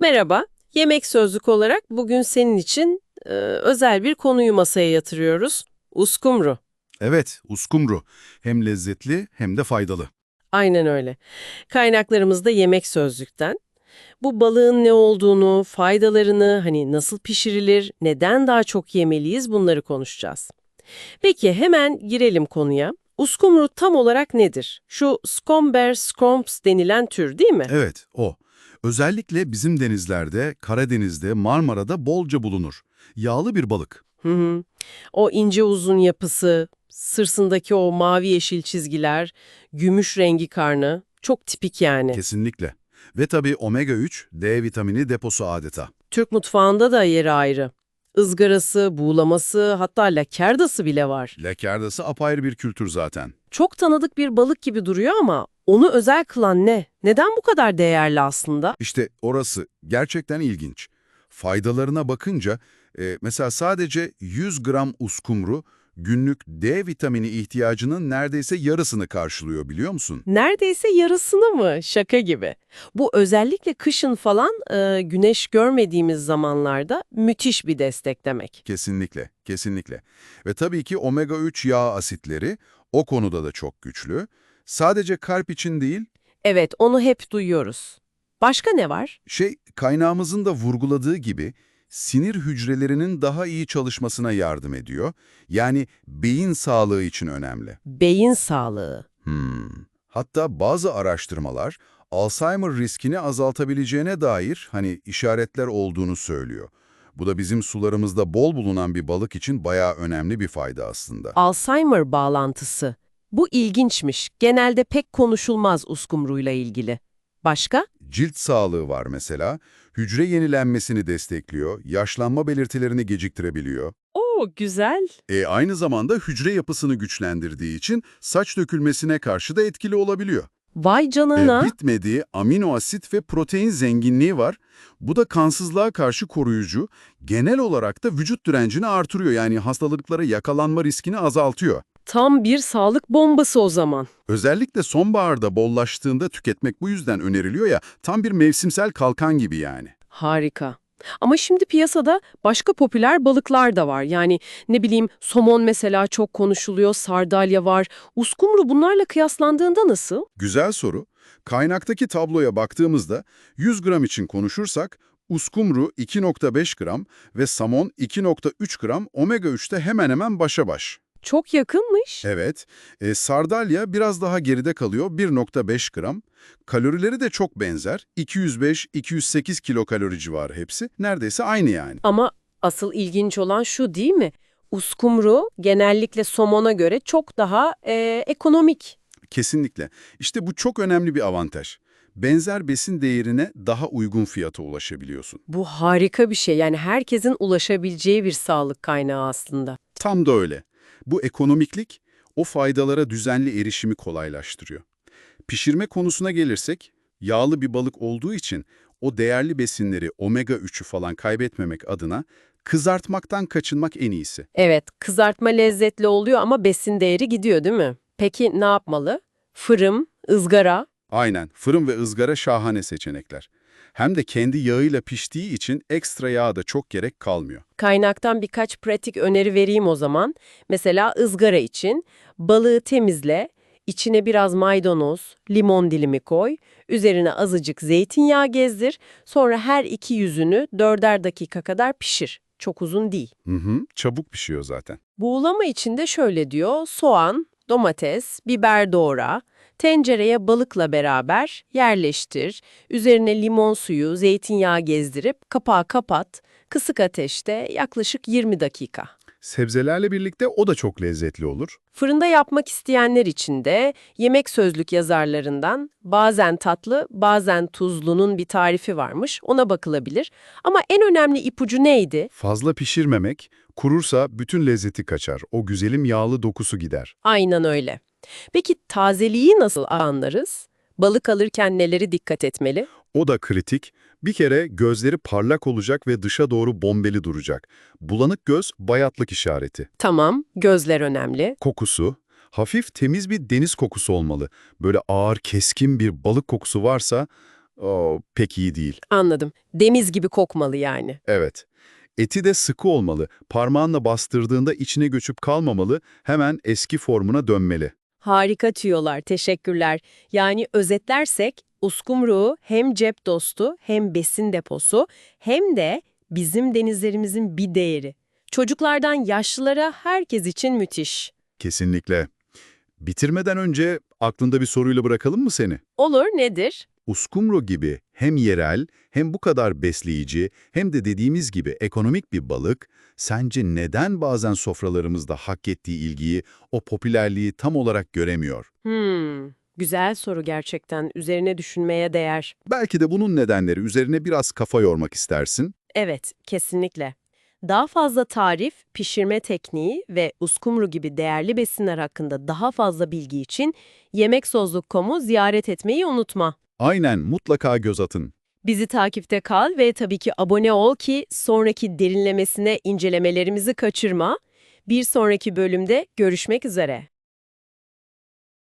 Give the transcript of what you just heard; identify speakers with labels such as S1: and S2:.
S1: Merhaba, Yemek Sözlük olarak bugün senin için e, özel bir konuyu masaya yatırıyoruz. Uskumru.
S2: Evet, uskumru. Hem lezzetli hem de faydalı.
S1: Aynen öyle. Kaynaklarımızda Yemek Sözlük'ten. Bu balığın ne olduğunu, faydalarını, hani nasıl pişirilir, neden daha çok yemeliyiz bunları konuşacağız. Peki hemen girelim konuya. Uskumru tam olarak nedir? Şu Scomber scromps denilen tür değil mi?
S2: Evet, o. Özellikle bizim denizlerde, Karadeniz'de, Marmara'da bolca bulunur. Yağlı bir balık.
S1: Hı hı. O ince uzun yapısı, sırsındaki o mavi yeşil çizgiler, gümüş rengi karnı çok tipik yani.
S2: Kesinlikle. Ve tabii omega-3, D vitamini deposu adeta.
S1: Türk mutfağında da yeri ayrı. Izgarası, buğulaması, hatta lakerdası bile var.
S2: Lakerdası apayrı bir kültür zaten.
S1: Çok tanıdık bir balık gibi duruyor ama onu özel kılan ne? Neden bu kadar değerli aslında?
S2: İşte orası gerçekten ilginç. Faydalarına bakınca, e, mesela sadece 100 gram uskumru günlük D vitamini ihtiyacının neredeyse yarısını karşılıyor biliyor musun?
S1: Neredeyse yarısını mı? Şaka gibi. Bu özellikle kışın falan e, güneş görmediğimiz zamanlarda müthiş bir destek demek.
S2: Kesinlikle, kesinlikle. Ve tabii ki omega-3 yağ asitleri o konuda da çok güçlü. Sadece kalp için değil,
S1: Evet, onu hep duyuyoruz. Başka ne var?
S2: şey kaynağımızın da vurguladığı gibi sinir hücrelerinin daha iyi çalışmasına yardım ediyor. Yani beyin sağlığı için önemli.
S1: Beyin sağlığı.
S2: Hmm. Hatta bazı araştırmalar Alzheimer riskini azaltabileceğine dair hani işaretler olduğunu söylüyor. Bu da bizim sularımızda bol bulunan bir balık için bayağı önemli bir fayda aslında.
S1: Alzheimer bağlantısı. Bu ilginçmiş. Genelde pek konuşulmaz uskumruyla ilgili. Başka?
S2: Cilt sağlığı var mesela. Hücre yenilenmesini destekliyor, yaşlanma belirtilerini geciktirebiliyor.
S1: Oo, güzel.
S2: E aynı zamanda hücre yapısını güçlendirdiği için saç dökülmesine karşı da etkili olabiliyor.
S1: Vay
S2: E,
S1: canına.
S2: bitmediği amino asit ve protein zenginliği var. Bu da kansızlığa karşı koruyucu. Genel olarak da vücut direncini artırıyor yani hastalıklara yakalanma riskini azaltıyor.
S1: Tam bir sağlık bombası o zaman.
S2: Özellikle sonbaharda bollaştığında tüketmek bu yüzden öneriliyor ya tam bir mevsimsel kalkan gibi yani.
S1: Harika. Ama şimdi piyasada başka popüler balıklar da var. Yani ne bileyim somon mesela çok konuşuluyor, sardalya var. Uskumru bunlarla kıyaslandığında nasıl?
S2: Güzel soru. Kaynaktaki tabloya baktığımızda 100 gram için konuşursak uskumru 2.5 gram ve samon 2.3 gram omega-3'te hemen hemen başa baş.
S1: Çok yakınmış.
S2: Evet, e, sardalya biraz daha geride kalıyor 1.5 gram. Kalorileri de çok benzer. 205-208 kilokalori civarı hepsi. Neredeyse aynı yani.
S1: Ama asıl ilginç olan şu değil mi? Uskumru genellikle somona göre çok daha e, ekonomik.
S2: Kesinlikle. İşte bu çok önemli bir avantaj. Benzer besin değerine daha uygun fiyata ulaşabiliyorsun.
S1: Bu harika bir şey. Yani herkesin ulaşabileceği bir sağlık kaynağı aslında.
S2: Tam da öyle. Bu ekonomiklik o faydalara düzenli erişimi kolaylaştırıyor. Pişirme konusuna gelirsek, yağlı bir balık olduğu için o değerli besinleri omega-3'ü falan kaybetmemek adına kızartmaktan kaçınmak en iyisi.
S1: Evet, kızartma lezzetli oluyor ama besin değeri gidiyor değil mi? Peki ne yapmalı? Fırın, ızgara.
S2: Aynen, fırın ve ızgara şahane seçenekler. Hem de kendi yağıyla piştiği için ekstra yağa da çok gerek kalmıyor.
S1: Kaynaktan birkaç pratik öneri vereyim o zaman. Mesela ızgara için balığı temizle, içine biraz maydanoz, limon dilimi koy, üzerine azıcık zeytinyağı gezdir, sonra her iki yüzünü dörder dakika kadar pişir. Çok uzun değil.
S2: Hı hı, çabuk pişiyor zaten.
S1: Buğulama için de şöyle diyor, soğan, domates, biber doğra, tencereye balıkla beraber yerleştir, üzerine limon suyu, zeytinyağı gezdirip kapağı kapat, kısık ateşte yaklaşık 20 dakika.
S2: Sebzelerle birlikte o da çok lezzetli olur.
S1: Fırında yapmak isteyenler için de yemek sözlük yazarlarından bazen tatlı, bazen tuzlunun bir tarifi varmış, ona bakılabilir. Ama en önemli ipucu neydi?
S2: Fazla pişirmemek, kurursa bütün lezzeti kaçar. O güzelim yağlı dokusu gider.
S1: Aynen öyle. Peki tazeliği nasıl anlarız? Balık alırken neleri dikkat etmeli?
S2: O da kritik. Bir kere gözleri parlak olacak ve dışa doğru bombeli duracak. Bulanık göz bayatlık işareti.
S1: Tamam, gözler önemli.
S2: Kokusu, hafif temiz bir deniz kokusu olmalı. Böyle ağır, keskin bir balık kokusu varsa O pek iyi değil.
S1: Anladım. Demiz gibi kokmalı yani.
S2: Evet. Eti de sıkı olmalı. Parmağınla bastırdığında içine göçüp kalmamalı. Hemen eski formuna dönmeli.
S1: Harika tüyolar, teşekkürler. Yani özetlersek uskumruğu hem cep dostu hem besin deposu hem de bizim denizlerimizin bir değeri. Çocuklardan yaşlılara herkes için müthiş.
S2: Kesinlikle. Bitirmeden önce aklında bir soruyla bırakalım mı seni?
S1: Olur nedir?
S2: Uskumru gibi hem yerel hem bu kadar besleyici hem de dediğimiz gibi ekonomik bir balık sence neden bazen sofralarımızda hak ettiği ilgiyi, o popülerliği tam olarak göremiyor?
S1: Hmm, güzel soru gerçekten. Üzerine düşünmeye değer.
S2: Belki de bunun nedenleri üzerine biraz kafa yormak istersin.
S1: Evet, kesinlikle. Daha fazla tarif, pişirme tekniği ve uskumru gibi değerli besinler hakkında daha fazla bilgi için yemeksozluk.com'u ziyaret etmeyi unutma.
S2: Aynen mutlaka göz atın.
S1: Bizi takipte kal ve tabii ki abone ol ki sonraki derinlemesine incelemelerimizi kaçırma. Bir sonraki bölümde görüşmek üzere.